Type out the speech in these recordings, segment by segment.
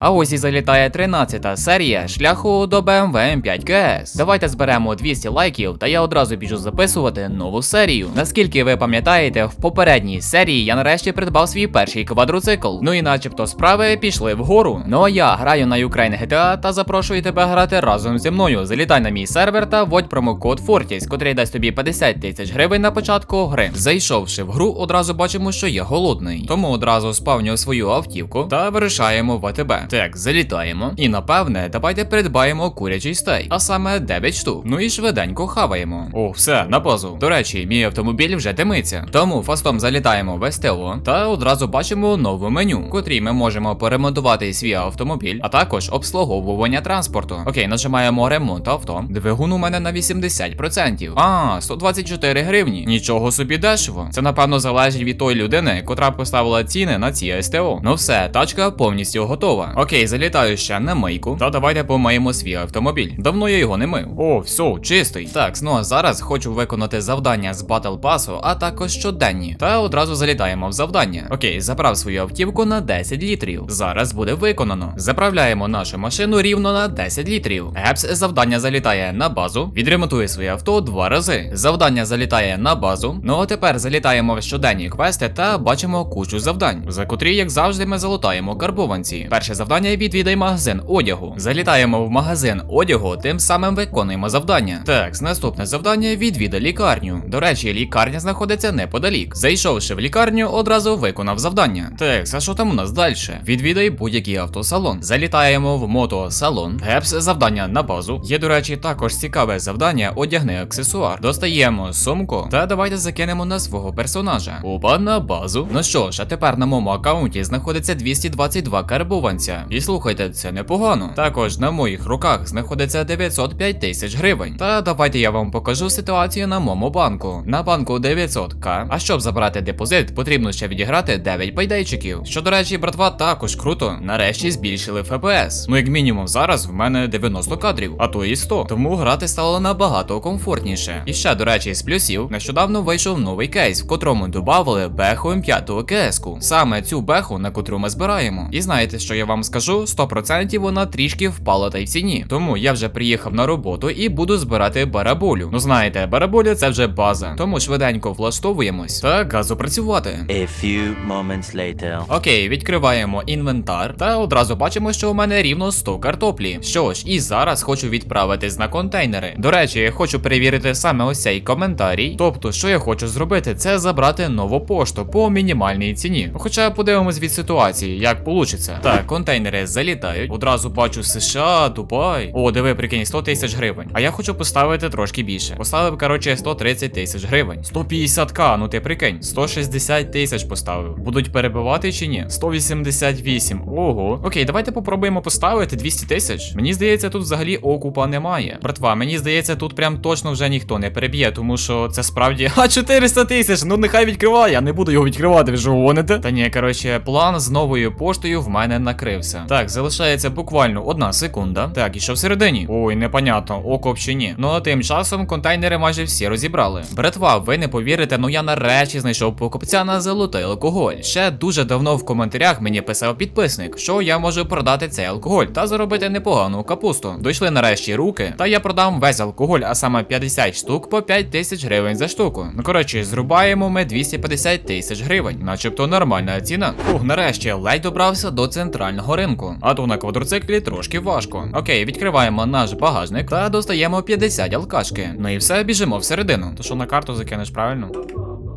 А ось і залітає 13-та серія шляху до BMW M5 GS. Давайте зберемо 200 лайків, та я одразу біжу записувати нову серію. Наскільки ви пам'ятаєте, в попередній серії я нарешті придбав свій перший квадроцикл. Ну і начебто справи пішли вгору. Ну а я граю на Ukraine GTA та запрошую тебе грати разом зі мною. Залітай на мій сервер та вводь промокод Fortis, котрий дасть тобі 50 тисяч гривень на початку гри. Зайшовши в гру, одразу бачимо, що я голодний. Тому одразу спавню свою автівку та вирішаємо в АТБ. Так, залітаємо. І напевне, давайте придбаємо курячий стейк, а саме 9 штук. Ну і швиденько хаваємо. О, все, на базу. До речі, мій автомобіль вже димиться. Тому фастом залітаємо в СТО та одразу бачимо нове меню, в котрій ми можемо поремонтувати свій автомобіль, а також обслуговування транспорту. Окей, нажимаємо ремонт авто. Двигун у мене на 80%. А, 124 гривні. Нічого собі дешево. Це напевно залежить від тої людини, котра поставила ціни на ці СТО. Ну все, тачка повністю готова. Окей, залітаю ще на мийку. Та давайте помиємо свій автомобіль. Давно я його не мив. О, все, чистий. Так, ну а зараз хочу виконати завдання з Battle Pass, а також щоденні. Та одразу залітаємо в завдання. Окей, заправ свою автівку на 10 літрів. Зараз буде виконано. Заправляємо нашу машину рівно на 10 літрів. Гепс завдання залітає на базу. Відремонтує своє авто два рази. Завдання залітає на базу. Ну а тепер залітаємо в щоденні квести та бачимо кучу завдань, за котрі, як завжди, ми залутаємо карбованці. Перше завдання відвідай магазин одягу. Залітаємо в магазин одягу, тим самим виконуємо завдання. Так, наступне завдання відвідай лікарню. До речі, лікарня знаходиться неподалік. Зайшовши в лікарню, одразу виконав завдання. Так, а що там у нас далі? Відвідай будь-який автосалон. Залітаємо в мотосалон. Гепс завдання на базу. Є, до речі, також цікаве завдання одягни аксесуар. Достаємо сумку та давайте закинемо на свого персонажа. Опа на базу. Ну що ж, а тепер на моєму аккаунті знаходиться 222 карбованця. І слухайте, це непогано. Також на моїх руках знаходиться 905 тисяч гривень. Та давайте я вам покажу ситуацію на моєму банку. На банку 900к. А щоб забрати депозит, потрібно ще відіграти 9 пайдейчиків. Що, до речі, братва, також круто. Нарешті збільшили ФПС. Ну, як мінімум, зараз в мене 90 кадрів, а то і 100. Тому грати стало набагато комфортніше. І ще, до речі, з плюсів, нещодавно вийшов новий кейс, в котрому додавали беху М5 КС-ку. Саме цю беху, на котру ми збираємо. І знаєте, що я вам скажу? 100% вона трішки впала та й в ціні. Тому я вже приїхав на роботу і буду збирати бараболю. Ну знаєте, бараболя це вже база. Тому швиденько влаштовуємось та газу працювати. A few moments later. Окей, відкриваємо інвентар та одразу бачимо, що у мене рівно 100 картоплі. Що ж, і зараз хочу відправитись на контейнери. До речі, я хочу перевірити саме ось цей коментарій. Тобто, що я хочу зробити, це забрати нову пошту по мінімальній ціні. Хоча подивимось від ситуації, як получиться. Так, контейнери залітають. Одразу бачу США, Дубай. О, диви, прикинь, 100 тисяч гривень. А я хочу поставити трошки більше. Поставив, коротше, 130 тисяч гривень. 150к, ну ти прикинь, 160 тисяч поставив. Будуть перебивати чи ні? 188. Ого. Окей, давайте попробуємо поставити 200 тисяч. Мені здається, тут взагалі окупа немає. Братва, мені здається, тут прям точно вже ніхто не переб'є, тому що це справді. А 400 тисяч! Ну нехай відкриває, я не буду його відкривати, ви ж гоните. Та ні, коротше, план з новою поштою в мене накрився. Так, залишається буквально одна секунда. Так, і що всередині? Ой, непонятно, окоп чи ні. Ну а тим часом контейнери майже всі розібрали. Братва, ви не повірите, ну я нарешті знайшов покупця на золотий алкоголь. Ще дуже давно в коментарях мені писав підписник, що я можу продати цей алкоголь та заробити непогану капусту. Дійшли нарешті руки, та я продам весь алкоголь, а саме 50 штук по 5 тисяч гривень за штуку. Ну коротше, зрубаємо ми 250 тисяч гривень, начебто нормальна ціна. Ух, нарешті ледь добрався до центрального ринку. А то на квадроциклі трошки важко. Окей, відкриваємо наш багажник та достаємо 50 алкашки. Ну і все, біжимо всередину. То що на карту закинеш правильно?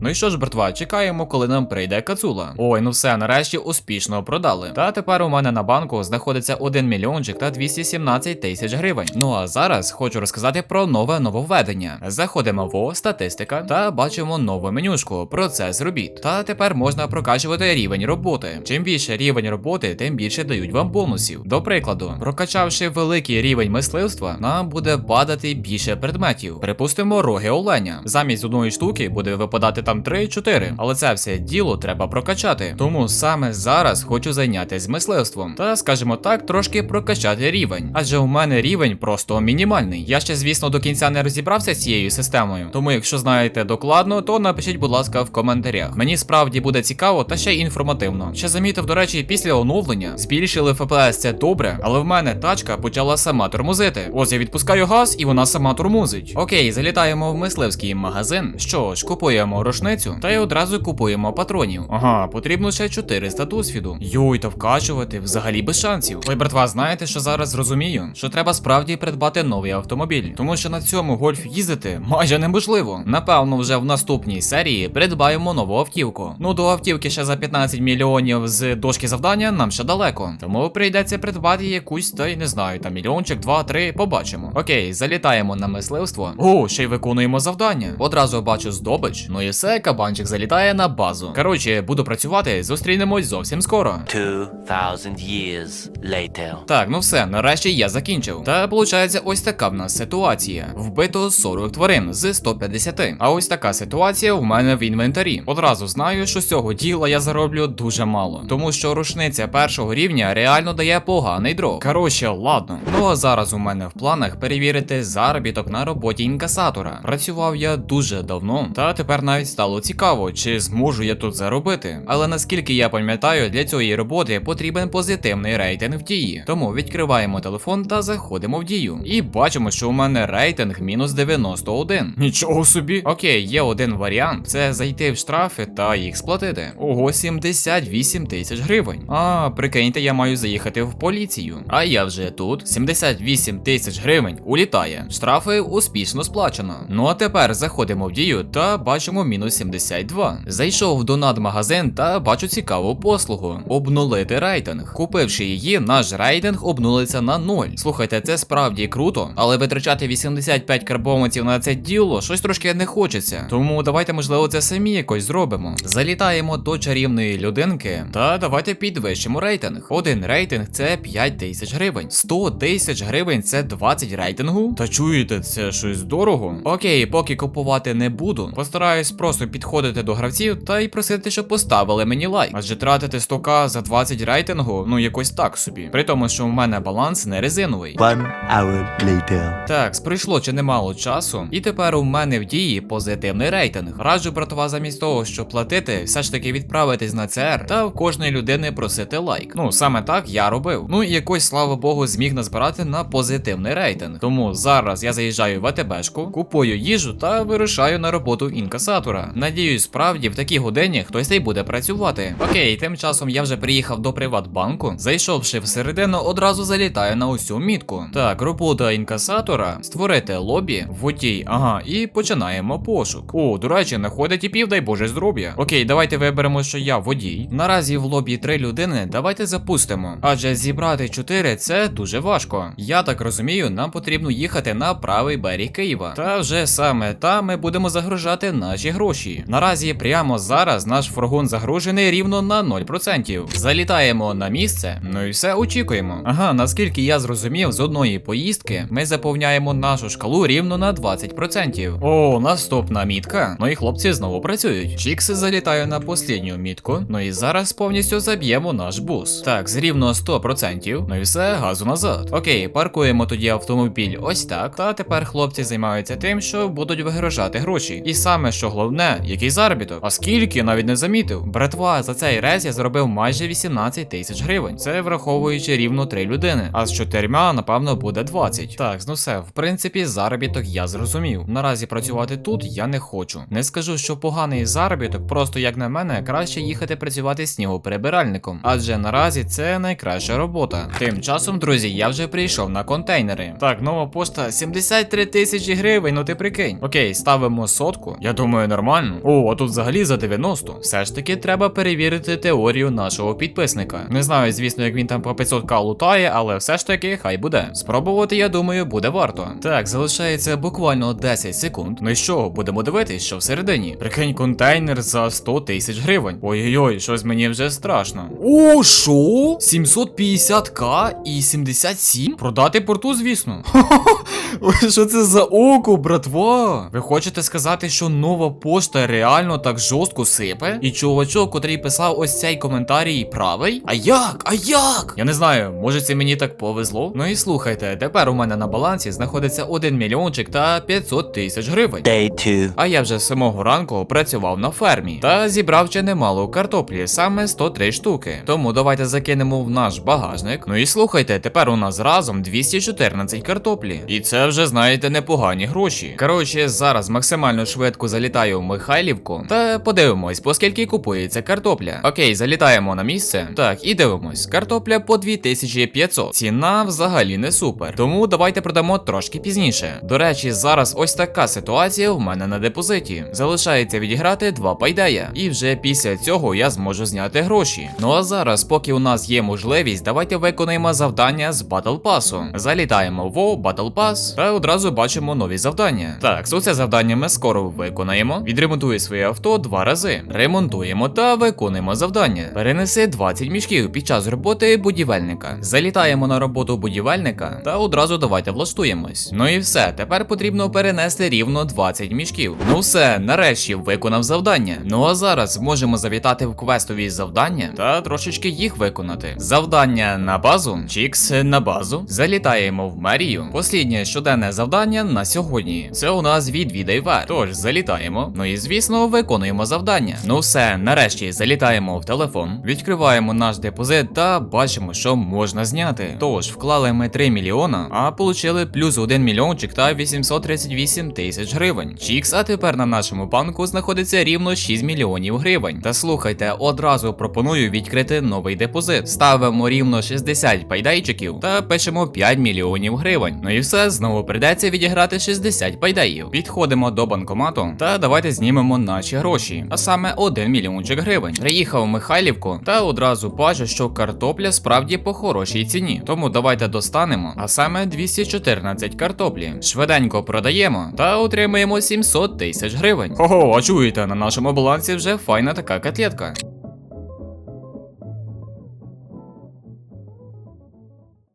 Ну і що ж, братва, чекаємо, коли нам прийде кацула. Ой, ну все, нарешті успішно продали. Та тепер у мене на банку знаходиться 1 мільйончик та 217 тисяч гривень. Ну а зараз хочу розказати про нове нововведення. Заходимо в статистика та бачимо нову менюшку процес робіт. Та тепер можна прокачувати рівень роботи. Чим більше рівень роботи, тим більше дають вам бонусів. До прикладу, прокачавши великий рівень мисливства, нам буде падати більше предметів. Припустимо, роги оленя. Замість одної штуки буде випадати там 3-4. Але це все діло треба прокачати. Тому саме зараз хочу зайнятися мисливством. Та, скажімо так, трошки прокачати рівень. Адже у мене рівень просто мінімальний. Я ще, звісно, до кінця не розібрався з цією системою. Тому, якщо знаєте докладно, то напишіть, будь ласка, в коментарях. Мені справді буде цікаво та ще й інформативно. Ще замітив, до речі, після оновлення збільшили FPS, це добре, але в мене тачка почала сама тормозити. Ось я відпускаю газ, і вона сама тормозить. Окей, залітаємо в мисливський магазин. Що ж, купуємо рушницю та й одразу купуємо патронів. Ага, потрібно ще 400 досвіду. Йой, та вкачувати взагалі без шансів. Ой, братва, знаєте, що зараз зрозумію? Що треба справді придбати новий автомобіль, тому що на цьому гольф їздити майже неможливо. Напевно, вже в наступній серії придбаємо нову автівку. Ну до автівки ще за 15 мільйонів з дошки завдання нам ще далеко. Тому прийдеться придбати якусь, та й не знаю, там мільйончик, два-три, побачимо. Окей, залітаємо на мисливство. О, ще й виконуємо завдання. Одразу бачу здобич. Ну і все, кабанчик залітає на базу. Коротше, буду працювати, зустрінемось зовсім скоро. 2,000 years later. Так, ну все, нарешті я закінчив. Та виходить, ось така в нас ситуація. Вбито 40 тварин з 150. А ось така ситуація в мене в інвентарі. Одразу знаю, що з цього діла я зароблю дуже мало, тому що рушниця першого рівня реально дає поганий дров. Коротше, ладно. Ну а зараз у мене в планах перевірити заробіток на роботі інкасатора. Працював я дуже давно, та тепер навіть стало цікаво, чи зможу я тут заробити. Але наскільки я пам'ятаю, для цієї роботи потрібен позитивний рейтинг в дії. Тому відкриваємо телефон та заходимо в дію. І бачимо, що у мене рейтинг мінус 91. Нічого собі. Окей, є один варіант: це зайти в штрафи та їх сплатити. Ого, 78 тисяч гривень. А, прикиньте, я маю заїхати в поліцію. А я вже тут. 78 тисяч гривень улітає. Штрафи успішно сплачено. Ну а тепер заходимо в дію та бачимо мінус 72. Зайшов в донат магазин та бачу цікаву послугу: обнулити рейтинг. Купивши її, наш рейтинг обнулиться на 0. Слухайте, це справді круто, але витрачати 85 карбованців на це діло щось трошки не хочеться. Тому давайте, можливо, це самі якось зробимо. Залітаємо до чарівної людинки та давайте підвищимо рейтинг. Один рейтинг це 5 тисяч гривень. 100 тисяч гривень це 20 рейтингу. Та чуєте, це щось дорого. Окей, поки купувати не буду. Постараюсь просто підходити до гравців та й просити, щоб поставили мені лайк. Адже тратити 100к за 20 рейтингу, ну якось так собі. При тому, що в мене баланс не резиновий. One hour later. Так, пройшло чи немало часу, і тепер у мене в дії позитивний рейтинг. Раджу, братва, замість того, щоб платити, все ж таки відправитись на ЦР та в кожної людини просити лайк. Ну саме так я робив. Ну і якось, слава Богу, зміг назбирати на позитивний рейтинг. Тому зараз я заїжджаю в АТБшку, купую їжу та вирушаю на роботу інкасатора. Надіюсь, справді в такій годині хтось й буде працювати. Окей, тим часом я вже приїхав до Приватбанку. Зайшовши всередину, одразу залітаю на усю мітку. Так, робота інкасатора, створити лобі, водій, ага, і починаємо пошук. О, до речі, знаходить і пів, дай Боже здоров'я. Окей, давайте виберемо, що я водій. Наразі в лобі три людини. Давайте запустимо. Адже зібрати чотири це дуже важко. Я так розумію, нам потрібно їхати на правий берег Києва. Та вже саме там ми будемо загружати наші гроші. Наразі прямо зараз наш фургон загружений рівно на 0%. Залітаємо на місце, ну і все очікуємо. Ага, наскільки я зрозумів, з одної поїздки ми заповняємо нашу шкалу рівно на 20%. О, наступна мітка. Ну і хлопці знову працюють. Чікси залітаю на послідню мітку. Ну і зараз повністю заб'ємо наш бус. Так, з рівно 100%. Ну і все, газу назад. Окей, паркуємо тоді автомобіль ось так. Та тепер хлопці займаються тим, що будуть вигружати гроші. І саме що головне, який заробіток. А скільки навіть не замітив. Братва, за цей рейс я заробив майже 18 тисяч гривень. Це враховуючи рівно 3 людини. А з чотирма, напевно, буде 20. Так, ну все, в принципі, заробіток я зрозумів. Наразі працювати тут я не хочу. Не скажу, що поганий заробіток, просто як на мене, краще їхати працювати снігоперебиральником. Адже наразі це найкраща робота. Тим часом, друзі, я вже прийшов на контейнери. Так, нова пошта 73 тисячі гривень, ну ти прикинь. Окей, ставимо сотку. Я думаю, нормально. О, а тут взагалі за 90. Все ж таки треба перевірити теорію нашого підписника. Не знаю, звісно, як він там по 500к лутає, але все ж таки хай буде. Спробувати, я думаю, буде варто. Так, залишається буквально 10 секунд. Ну і що, будемо дивитись, що всередині. Прикинь, контейнер за 100 тисяч гривень. Ой-ой-ой, щось мені вже страшно. О, що? 750к і 77? Продати порту, звісно. Що це за око, братва? Ви хочете сказати, що нова пошта пошта реально так жорстко сипе? І чувачок, котрий писав ось цей коментарій, правий? А як? А як? Я не знаю, може це мені так повезло? Ну і слухайте, тепер у мене на балансі знаходиться 1 мільйончик та 500 тисяч гривень. Day 2. А я вже з самого ранку працював на фермі та зібрав ще немало картоплі, саме 103 штуки. Тому давайте закинемо в наш багажник. Ну і слухайте, тепер у нас разом 214 картоплі. І це вже знаєте непогані гроші. Коротше, зараз максимально швидко залітаю в Михайлівку та подивимось, по скільки купується картопля. Окей, залітаємо на місце. Так, і дивимось. Картопля по 2500. Ціна взагалі не супер. Тому давайте продамо трошки пізніше. До речі, зараз ось така ситуація в мене на депозиті. Залишається відіграти два пайдея. І вже після цього я зможу зняти гроші. Ну а зараз, поки у нас є можливість, давайте виконаємо завдання з Battle Pass. Залітаємо в Battle Pass та одразу бачимо нові завдання. Так, so це завдання ми скоро виконаємо. Відремонтує своє авто два рази. Ремонтуємо та виконуємо завдання. Перенеси 20 мішків під час роботи будівельника. Залітаємо на роботу будівельника та одразу давайте влаштуємось. Ну і все, тепер потрібно перенести рівно 20 мішків. Ну все, нарешті виконав завдання. Ну а зараз можемо завітати в квестові завдання та трошечки їх виконати. Завдання на базу, чікс на базу. Залітаємо в мерію. Посліднє щоденне завдання на сьогодні. Це у нас відвідай вер. Тож залітаємо. Ну і звісно, виконуємо завдання. Ну все, нарешті залітаємо в телефон, відкриваємо наш депозит та бачимо, що можна зняти. Тож вклали ми 3 мільйона, а получили плюс 1 мільйончик та 838 тисяч гривень. Чікс, а тепер на нашому банку знаходиться рівно 6 мільйонів гривень. Та слухайте, одразу пропоную відкрити новий депозит. Ставимо рівно 60 пайдайчиків та пишемо 5 мільйонів гривень. Ну і все, знову придеться відіграти 60 пайдаїв. Підходимо до банкомату та давайте знімемо наші гроші, а саме 1 мільйончик гривень. Приїхав в Михайлівку та одразу бачу, що картопля справді по хорошій ціні. Тому давайте достанемо, а саме 214 картоплі. Швиденько продаємо та отримаємо 700 тисяч гривень. Ого, а чуєте, на нашому балансі вже файна така котлетка.